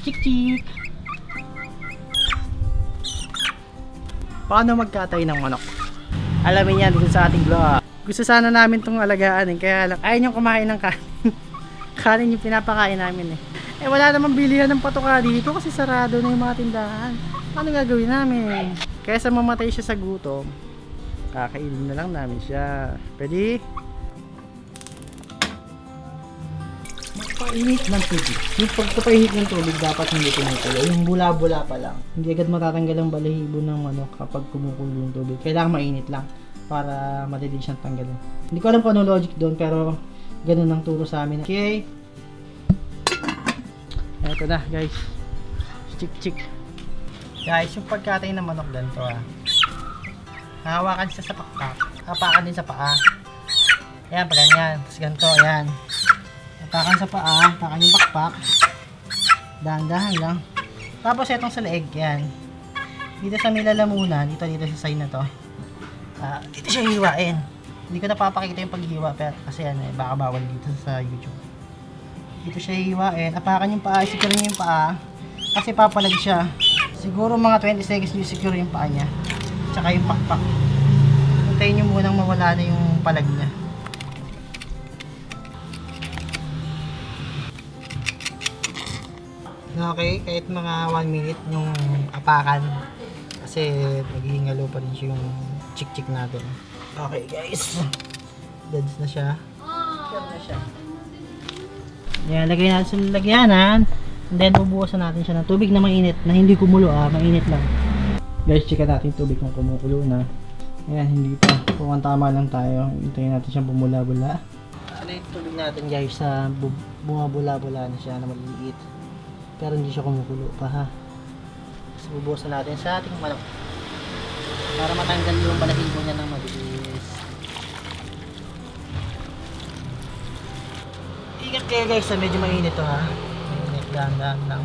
Chik chik. Paano magkatay ng manok? Alamin yan dito sa ating vlog. Gusto sana namin itong alagaan eh, kaya lang ayaw niyong kumain ng kanin. kanin yung pinapakain namin eh. Eh wala namang bilihan ng patuka dito kasi sarado na yung mga tindahan. Ano gagawin namin? Kaysa mamatay siya sa gutom, kakainin na lang namin siya. Pwede? Magpainit ng tubig. Yung pagpapainit ng tubig dapat hindi kumukulo. Yung bula-bula pa lang. Hindi agad matatanggal ang balahibo ng manok kapag kumukulo yung tubig. Kailangan mainit lang para madali siyang tanggalin. Hindi ko alam kung ano logic doon pero ganun ang turo sa amin. Okay. Eto na guys. Chik chik. Guys, yung pagkatay ng manok ganito ah. Hahawakan siya sa pakpak. Hapakan din sa paa. Ayan, pa ganyan. Tapos ganito, ayan. Hapakan sa paa, hapakan yung pakpak. Dahan-dahan lang. Tapos itong sa leeg, yan. Dito sa may lalamunan, dito dito sa side na to. Ah, dito siya hiwain. Hindi ko napapakita yung paghiwa pero kasi ano eh, baka bawal dito sa YouTube. Dito siya hiwain. Apakan yung paa, secure niyo yung paa. Kasi papalag siya. Siguro mga 20 seconds nyo secure yung paa niya. Tsaka yung pakpak. Hintayin nyo munang mawala na yung palag niya. Okay, kahit mga 1 minute yung apakan. Kasi maghihingalo pa rin yung chik-chik natin. Okay guys. Deads na siya. Secure na siya. Yan, lagay natin sa lalagyanan. And then, bubuhusan natin siya ng tubig na mainit, na hindi kumulo ah, mainit lang. Guys, chika natin tubig kung kumukulo na. Ayan, hindi pa. Kung ang tama lang tayo, hintayin natin siyang bumula-bula. Ano yung tubig natin guys, sa bu- bumabula-bula na siya na maliliit. Pero hindi siya kumukulo pa ha. Tapos bubuhusan natin sa ating manok. Para matanggal yung balahibo niya ng mabilis. Ingat kayo guys, sa medyo mainit to ha. Mainit, dahan-dahan lang.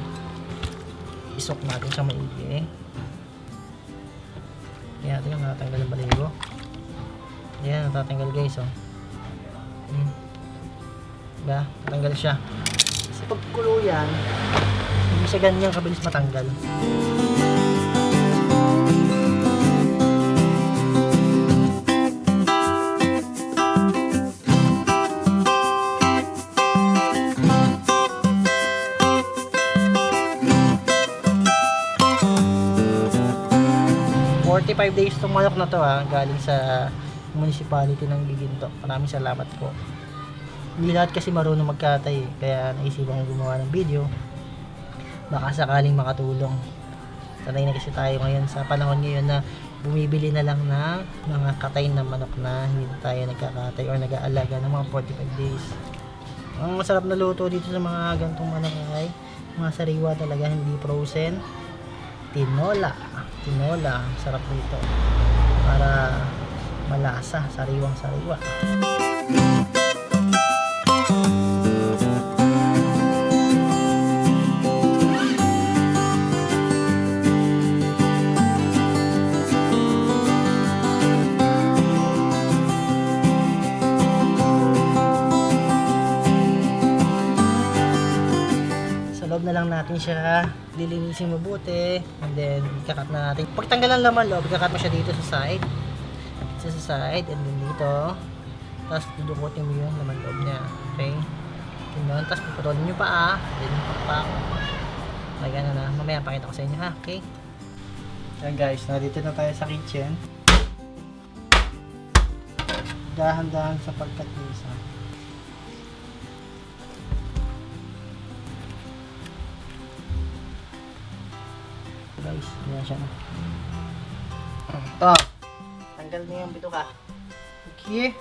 Isok natin siya maigi. Kaya natin yung natatanggal yung baligo. Ayan, natatanggal guys oh. Hmm. Diba? Natanggal siya. Kasi pag kulo yan, hindi ganyan kabilis matanggal. 45 days itong manok na to ha, galing sa municipality ng Giginto. Maraming salamat po. Hindi lahat kasi marunong magkatay, eh. kaya naisipan gumawa ng video. Baka sakaling makatulong. Sanay na kasi tayo ngayon sa panahon ngayon na bumibili na lang ng mga katay na manok na hindi tayo nagkakatay or nag-aalaga ng mga 45 days. Ang masarap na luto dito sa mga gantong manok ay mga sariwa talaga, hindi frozen tinola. Tinola, sarap dito. Para malasa, sariwang sariwa. Sa loob na lang natin siya lilinisin mabuti and then ikakat na natin. Pagtanggal ang laman loob, ikakat mo siya dito sa side. Dito sa side and then dito. Tapos dudukutin mo yung laman loob niya. Okay? Ganun. Tapos puputulin nyo pa ah. Then yung pakpak. Like ano na. Mamaya pakita ko sa inyo ha. Okay? Yan guys, narito na tayo sa kitchen. Dahan-dahan sa pagkatisa. Guys. Ayan siya na. Ito. Tanggal niyo yung bituka. Okay.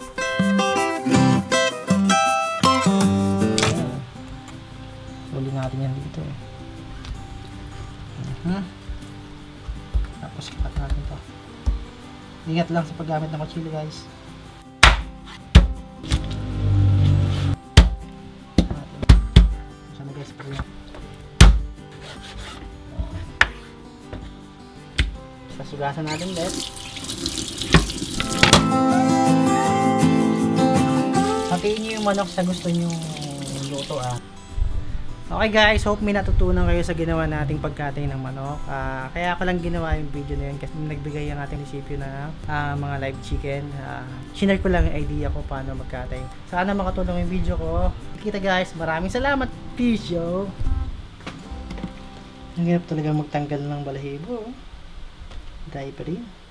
Suli natin yan dito eh. Mhm. Tapos cut natin to. Ingat lang sa paggamit ng kutsilyo guys. Sana guys, pag Sasugasan natin ulit. Hatiin nyo yung manok sa gusto nyo luto ah. Okay guys, hope may natutunan kayo sa ginawa nating pagkatay ng manok. Ah, kaya ako lang ginawa yung video na yun kasi nagbigay ang ating munisipyo na ah, mga live chicken. Ah, shinare ko lang yung idea ko paano magkatay. Sana makatulong yung video ko. Kita guys, maraming salamat. Peace yo! Ang hirap talaga magtanggal ng balahibo. Oh. Dahil pa rin.